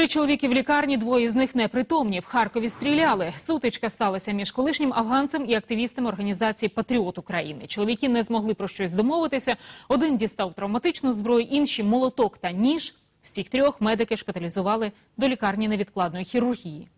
Три чоловіки в лікарні, двоє з них непритомні. В Харкові стріляли. Сутичка сталася між колишнім афганцем і активістами організації Патріот України. Чоловіки не змогли про щось домовитися. Один дістав травматичну зброю, інші молоток та ніж. Всіх трьох медики шпиталізували до лікарні невідкладної хірургії.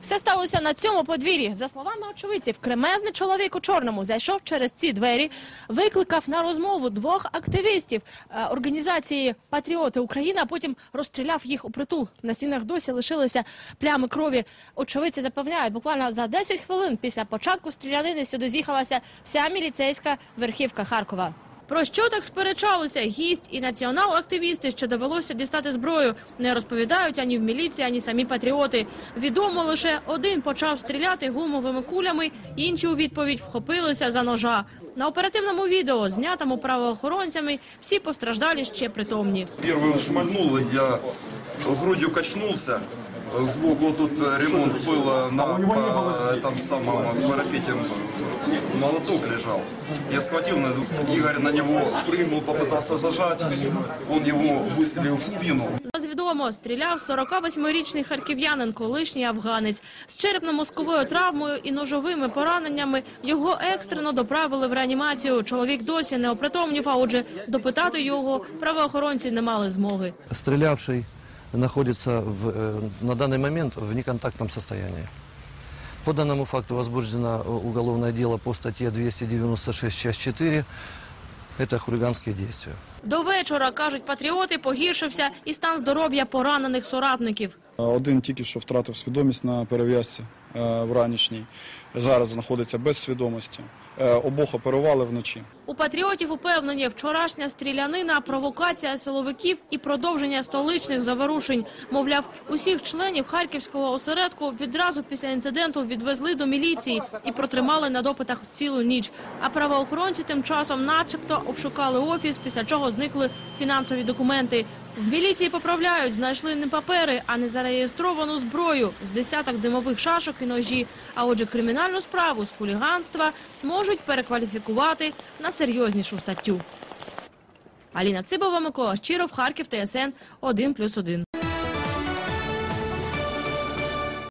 Все сталося на цьому подвір'ї. За словами очевидців, кремезний чоловік у чорному зайшов через ці двері, викликав на розмову двох активістів е, організації Патріоти України, а потім розстріляв їх у притул. На стінах досі лишилися плями крові. Очевидці запевняють, буквально за 10 хвилин після початку стрілянини сюди з'їхалася вся міліцейська верхівка Харкова. Про що так сперечалися гість і націонал-активісти, що довелося дістати зброю, не розповідають ані в міліції, ані самі патріоти. Відомо лише один почав стріляти гумовими кулями, інші у відповідь вхопилися за ножа. На оперативному відео, знятому правоохоронцями, всі постраждалі ще притомні. Он шмальнул, я грудью качнулся. Сбоку тут ремонт был на по- там самом парапете молоток лежал. Я схватил, на- Игорь на него прыгнул, попытался зажать. Он его выстрелил в спину. Зараз відомо, стріляв 48-річний харків'янин, колишній афганець. З черепно-мозковою травмою і ножовими пораненнями його екстрено доправили в реанімацію. Чоловік досі не опритомнів, а отже, допитати його правоохоронці не мали змоги. Стрелявший находится в, э, на данный момент в неконтактном состоянии. По данному факту возбуждено э, уголовное дело по статье 296, часть 4. Это хулиганские действия. До вечора, кажуть патріоти, погіршився і стан здоров'я поранених соратників. Один тільки що втратив свідомість на перев'язці е, в ранішній. Зараз знаходиться без свідомості. Е, Обох оперували вночі. У патріотів упевнені, вчорашня стрілянина, провокація силовиків і продовження столичних заворушень. Мовляв, усіх членів харківського осередку відразу після інциденту відвезли до міліції і протримали на допитах цілу ніч. А правоохоронці тим часом, начебто, обшукали офіс, після чого зникли фінансові документи. В міліції поправляють, знайшли не папери, а не зареєстровану зброю з десяток димових шашок і ножі. А отже, кримінальну справу з хуліганства можуть перекваліфікувати на серйознішу статтю. Аліна Цибова, Микола Щиров, Харків, ТСН 1+,1.